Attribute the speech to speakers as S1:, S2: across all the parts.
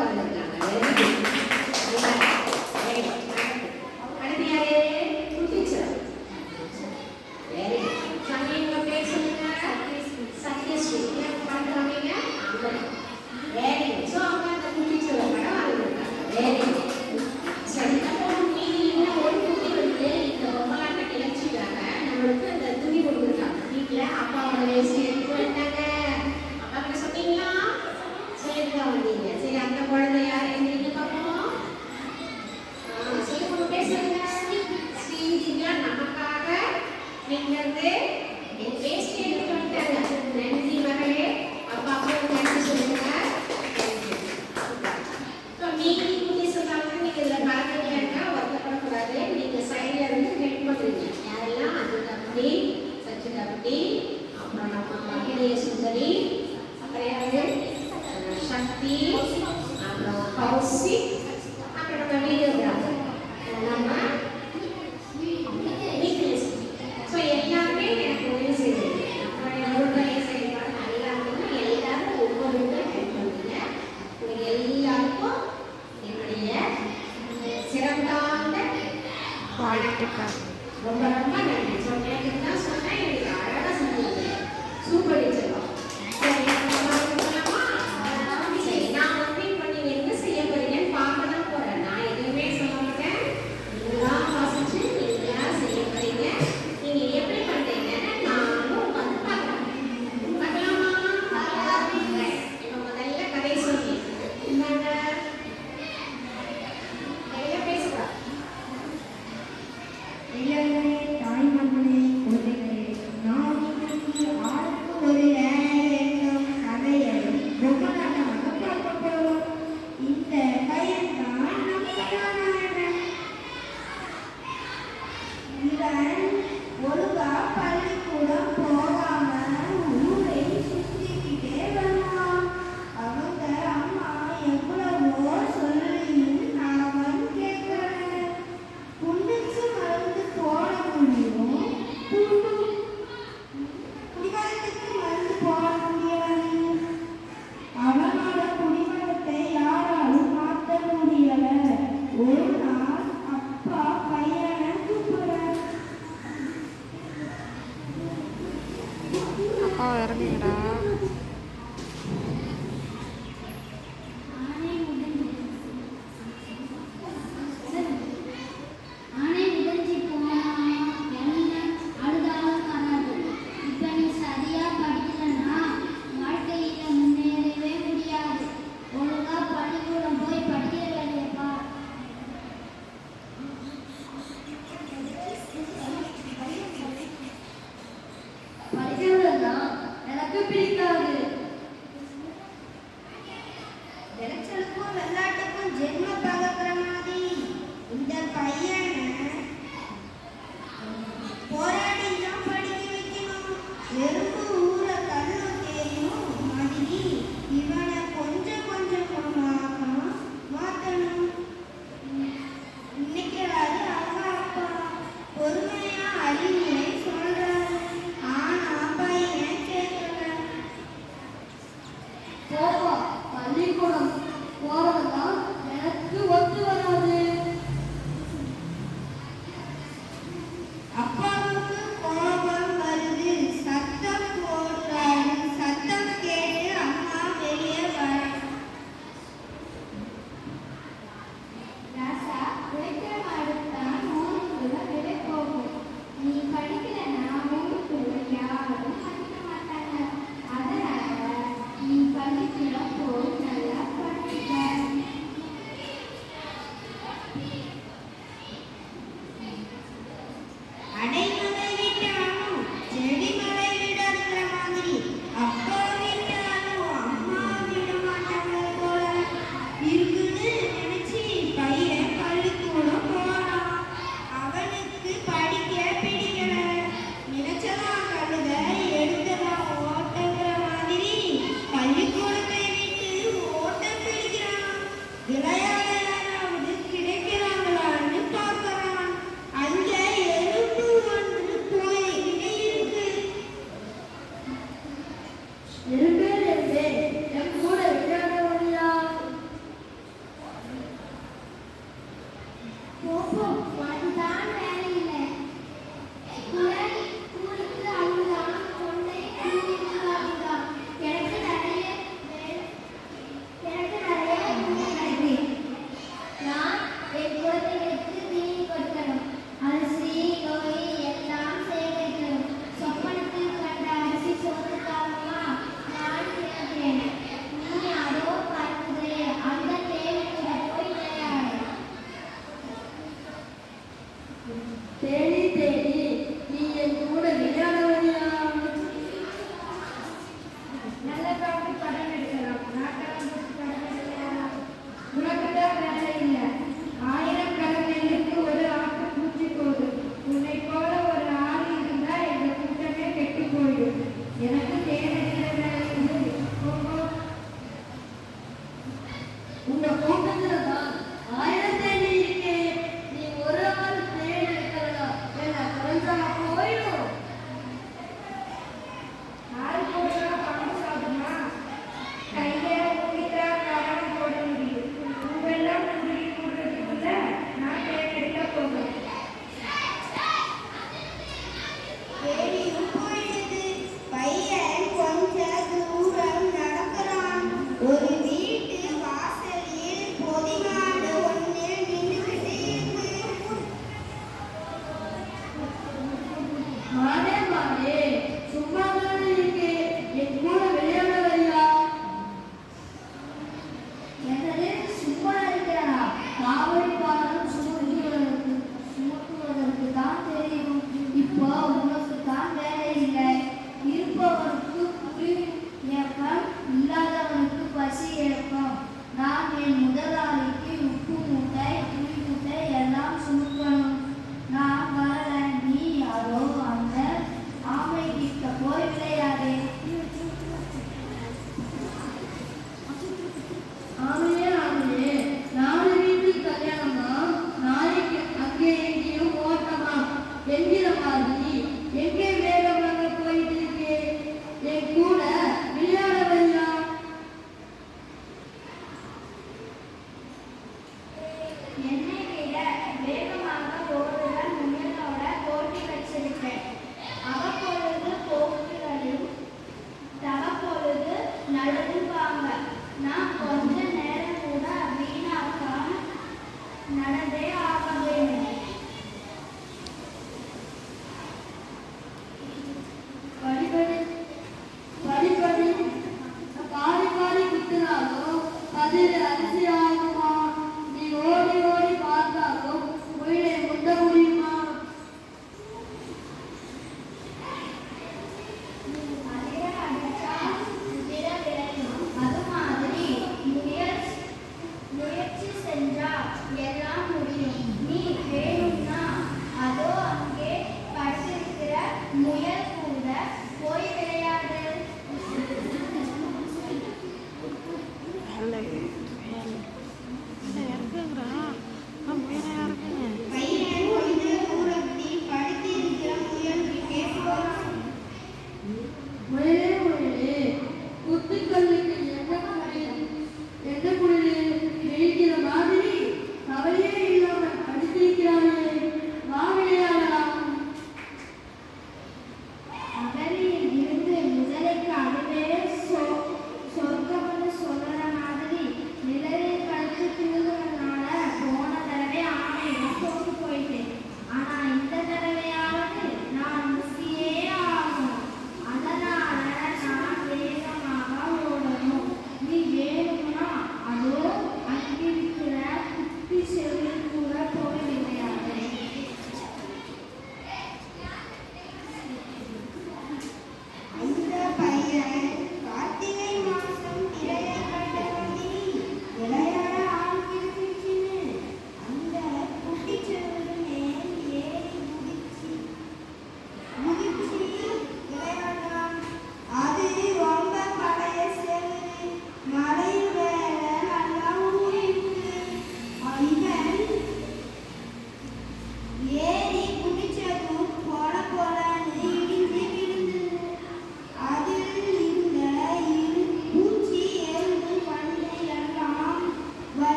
S1: വന്നിട്ടാണ്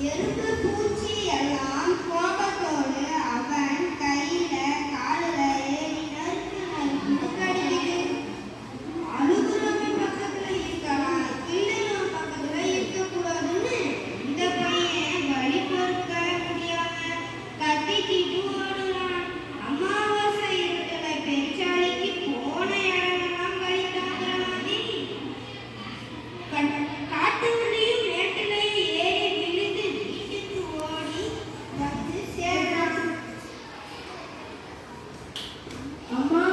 S1: எறும்பு Ama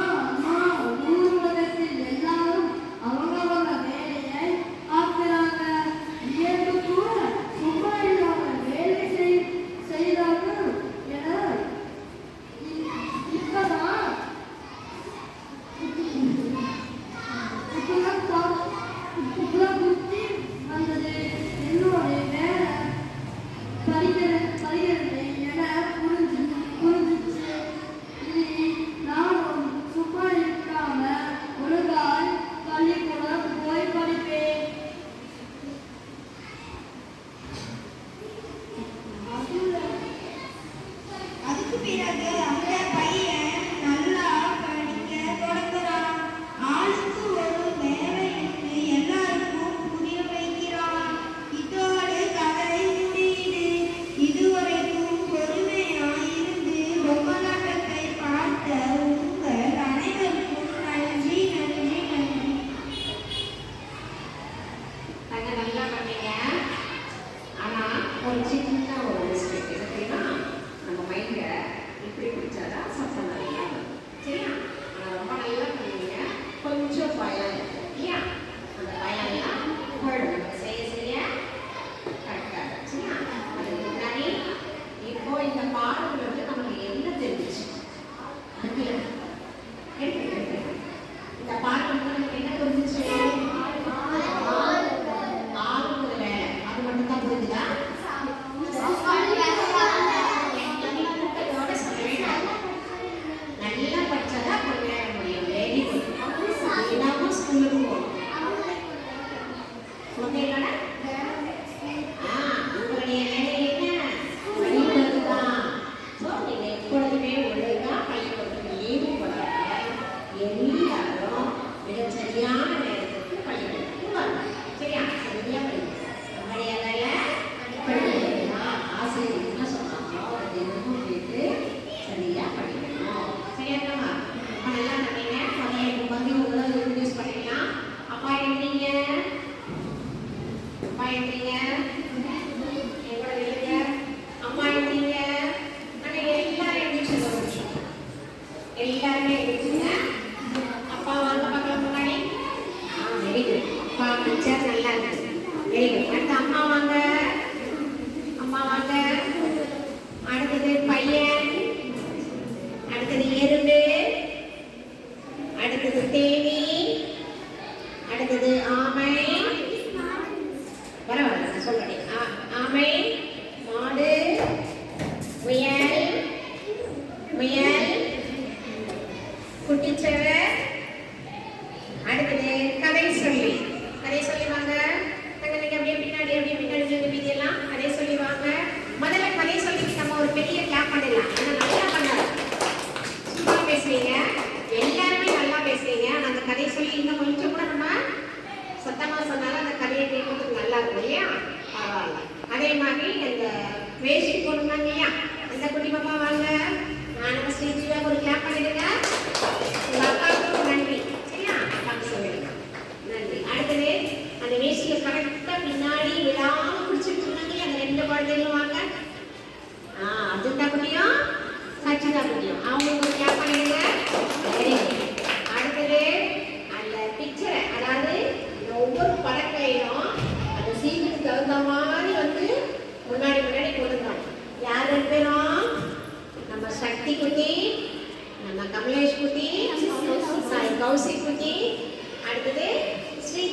S1: Continue.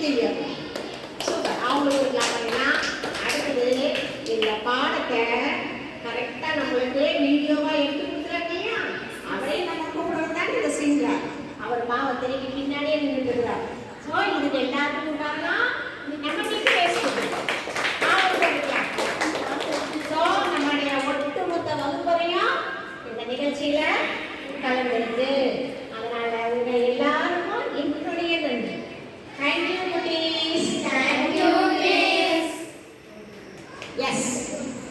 S1: தெரியாது. சூப்பர் அவங்களுக்கு பார்த்தீங்கன்னா அடுத்தது இந்த பாடத்தை கரெக்டாக நம்மளுக்கு வீடியோவாக எடுத்து கொடுத்துருங்க இல்லையா அவரே நம்ம கூப்பிடுறது தானே இதை செஞ்சார். அவர் பாவம் பின்னாடியே நின்றுட்டுருக்கார். ஸோ இதுக்கு எல்லாருக்கும் உண்டானா நம்ம கிட்ட பேசுகிறோம் ஸோ நம்முடைய ஒட்டுமொத்த வகுப்பறையும் இந்த நிகழ்ச்சியில் கலந்துருக்கு. அதனால் உங்கள் எல்லாருக்கும் என்னுடைய நன்றி. தேங்க்யூ